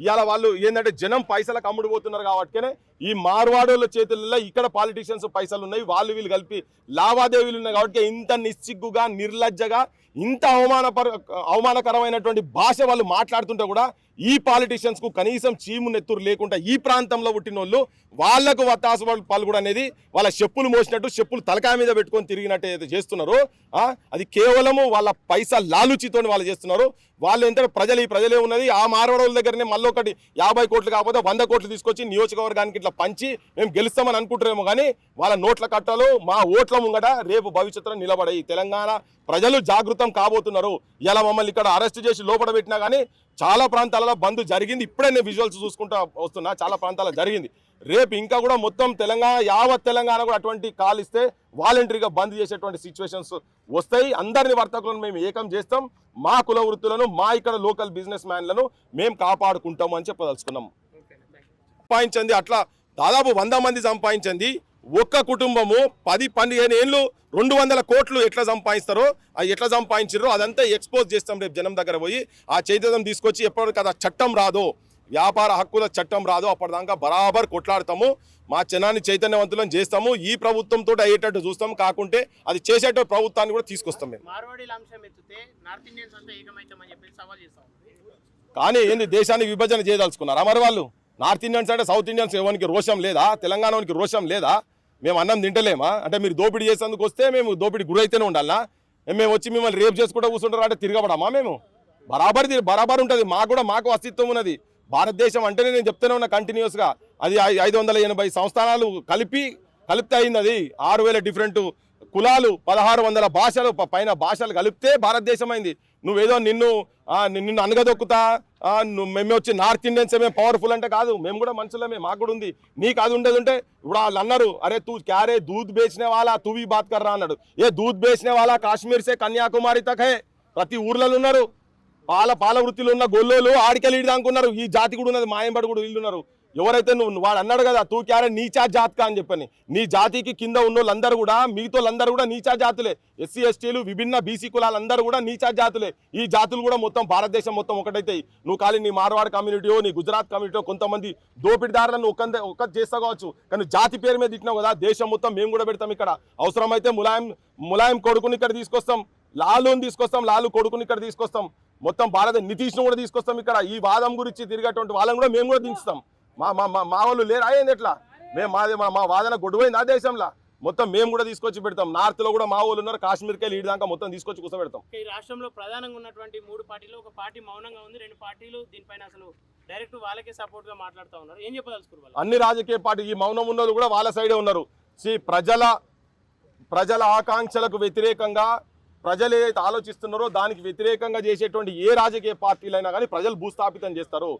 ఇవాళ వాళ్ళు ఏంటంటే జనం పైసలకు అమ్ముడు పోతున్నారు కాబట్టినే ఈ మార్వాడోళ్ళ చేతుల్లో ఇక్కడ పాలిటీషియన్స్ పైసలు ఉన్నాయి వాళ్ళు వీళ్ళు కలిపి లావాదేవీలు ఉన్నాయి కాబట్టి ఇంత నిశ్చిగ్గుగా నిర్లజ్జగా ఇంత అవమానపర అవమానకరమైనటువంటి భాష వాళ్ళు మాట్లాడుతుంటే కూడా ఈ పాలిటీషియన్స్కు కనీసం చీము నెత్తురు లేకుండా ఈ ప్రాంతంలో పుట్టిన వాళ్ళు వాళ్ళకు వత్తాసు పాల్గొడు అనేది వాళ్ళ చెప్పులు మోసినట్టు చెప్పులు తలకాయ మీద పెట్టుకొని తిరిగినట్టు ఏదో చేస్తున్నారో. ఆ, అది కేవలము వాళ్ళ పైసా లాలుచితో వాళ్ళు చేస్తున్నారు. వాళ్ళు ఎంత ప్రజలు ఈ ప్రజలే ఉన్నది. ఆ మారవడల దగ్గరనే మళ్ళీ ఒకటి యాభై కోట్లు కాకపోతే వంద కోట్లు తీసుకొచ్చి నియోజకవర్గానికి ఇట్లా పంచి మేము గెలుస్తామని అనుకుంటారేమో కానీ వాళ్ళ నోట్ల కట్టలు మా ఓట్ల ముంగట రేపు భవిష్యత్తులో నిలబడాయి తెలంగాణ ప్రజలు జాగృతం కాబోతున్నారు. ఇలా మమ్మల్ని ఇక్కడ అరెస్ట్ చేసి లోపల పెట్టినా కానీ చాలా ప్రాంతాలలో బంద్ జరిగింది. ఇప్పుడే నేను విజువల్స్ చూసుకుంటా వస్తున్నా. చాలా ప్రాంతాల్లో జరిగింది. రేపు ఇంకా కూడా మొత్తం తెలంగాణ యావత్ తెలంగాణ కూడా అటువంటి కాల్ ఇస్తే వాలంటరీగా బంద్ చేసేటువంటి సిచ్యువేషన్స్ వస్తాయి. అందరిని వర్తకులను మేము ఏకం చేస్తాం. మా కుల వృత్తులను మా ఇక్కడ లోకల్ బిజినెస్ మ్యాన్లను మేము కాపాడుకుంటాము అని చెప్పదలుచుకున్నాం. సంపాదించింది అట్లా దాదాపు వంద మంది సంపాదించింది ఒక్క కుటుంబము పది పదిహేను ఏళ్ళు రెండు వందల కోట్లు ఎట్లా సంపాదిస్తారో అది ఎట్లా సంపాదించారో అదంతా ఎక్స్పోజ్ చేస్తాం రేపు జనం దగ్గర పోయి. ఆ చైతన్యం తీసుకొచ్చి ఎప్పటికీ అది చట్టం రాదో. వ్యాపార హక్కుల చట్టం రాదో అప్పటిదాకా బరాబర్ కొట్లాడతాము. మా జనాన్ని చైతన్యవంతులను చేస్తాము. ఈ ప్రభుత్వంతో అయ్యేటట్టు చూస్తాం. కాకుంటే అది చేసేట ప్రభుత్వాన్ని కూడా తీసుకొస్తాం మేము. కానీ ఏంది దేశాన్ని విభజన చేయదలుచుకున్నారా మరి వాళ్ళు? నార్త్ ఇండియన్స్ అంటే సౌత్ ఇండియన్స్ ఎవరికి రోషం లేదా? తెలంగాణకి రోషం లేదా? మేము అన్నం తింటలేమా? అంటే మీరు దోపిడీ చేసేందుకు వస్తే మేము దోపిడీ గురైతేనే ఉండాలా? మేము వచ్చి మిమ్మల్ని రేపు చేసుకుంటూ కూర్చుంటారా అంటే తిరగబడమా మేము? బరాబర్ బరాబర్ ఉంటుంది. మాకు కూడా మాకు అస్తిత్వం ఉన్నది. భారతదేశం అంటేనే నేను చెప్తూనే ఉన్నా కంటిన్యూస్గా అది ఐదు వందల ఎనభై సంస్థానాలు కలిపి కలిపితే అయింది అది. ఆరు వేల డిఫరెంట్ కులాలు పదహారు వందల భాషలు పైన భాషలు కలిపితే భారతదేశం అయింది. నువ్వేదో నిన్ను నిన్ను అనగదొక్కుతా ఆ, నువ్వు మేము వచ్చి నార్త్ ఇండియన్స్ మేము పవర్ఫుల్ అంటే కాదు. మేము కూడా మనుషులమే మాకు కూడా ఉంది. నీకు అది ఉండేది ఉంటే ఇప్పుడు వాళ్ళు అన్నారు అరే తూ క్యారే దూద్ బేచనే వాళ్ళ తూవి भी బాత్ కర్రా? అన్నాడు. ఏ దూద్ బేచనే వాళ్ళ కాశ్మీర్ సే కన్యాకుమారి తక్ హే. ప్రతి ఊర్లలో ఉన్నారు. పాల పాల వృత్తిలో ఉన్న గొల్లోలు ఆడికెళ్ళి అనుకున్నారు ఈ జాతి కూడా ఉన్నది మాయంబడి కూడా వీళ్ళు ఉన్నారు ఎవరైతే నువ్వు వాడు అన్నాడు కదా తూ క్యారే నీచా జాతికా అని చెప్పని. నీ జాతికి కింద ఉన్న వాళ్ళందరూ కూడా మిగతా వాళ్ళందరూ కూడా నీచా జాతులే. ఎస్సీ ఎస్టీలు విభిన్న బీసీ కులాలందరూ కూడా నీచా జాతులే. ఈ జాతులు కూడా మొత్తం భారతదేశం మొత్తం ఒకటైతే నువ్వు ఖాళీ నీ మార్వాడ్ కమ్యూనిటీయో నీ గుజరాత్ కమ్యూనిటీయో కొంతమంది దోపిడిదారులను ఒక్క ఒక్క చేస్తా కావచ్చు. కానీ జాతి పేరు మీద తిట్టినావు కదా దేశం మొత్తం మేము కూడా పెడతాం ఇక్కడ. అవసరమైతే ములాయం ములాయం కొడుకుని ఇక్కడ తీసుకొస్తాం. లాలుని తీసుకొస్తాం లాలు కొడుకుని ఇక్కడ తీసుకొస్తాం. మొత్తం భారత నితీష్ను కూడా తీసుకొస్తాం ఇక్కడ. ఈ వాదం గురించి తిరిగేటువంటి వాళ్ళని కూడా మేము కూడా దించుతాం. మా మా మా- వాళ్ళు లేరు? అయ్యింది ఎట్లా? మేము మాది మా మా వాదన గొడవైంది ఆ దేశంలో? మొత్తం మేము కూడా తీసుకొచ్చి పెడతాం. నార్త్లో కూడా మా వాళ్ళు ఉన్నారు. కాశ్మీర్కి వెళ్ళి దాకా మొత్తం తీసుకొచ్చి కూర్చోబెడతాం. ఈ రాష్ట్రంలో ప్రధానంగా ఉన్నటువంటి మూడు పార్టీలు ఒక పార్టీ మౌనంగా ఉంది రెండు పార్టీలు దీనిపైన అసలు డైరెక్ట్ వాళ్ళకే సపోర్ట్గా మాట్లాడుతూ ఉన్నారు. ఏం చెప్పదలుచుకోరు వాళ్ళు అన్ని రాజకీయ పార్టీ ఈ మౌనం ఉన్న కూడా వాళ్ళ సైడే ఉన్నారు. సి ప్రజల ప్రజల ఆకాంక్షలకు వ్యతిరేకంగా ప్రజలు ఏదైతే ఆలోచిస్తున్నారో దానికి వ్యతిరేకంగా చేసేటువంటి ఏ రాజకీయ పార్టీలైనా కానీ ప్రజలు భూస్థాపితం చేస్తారు.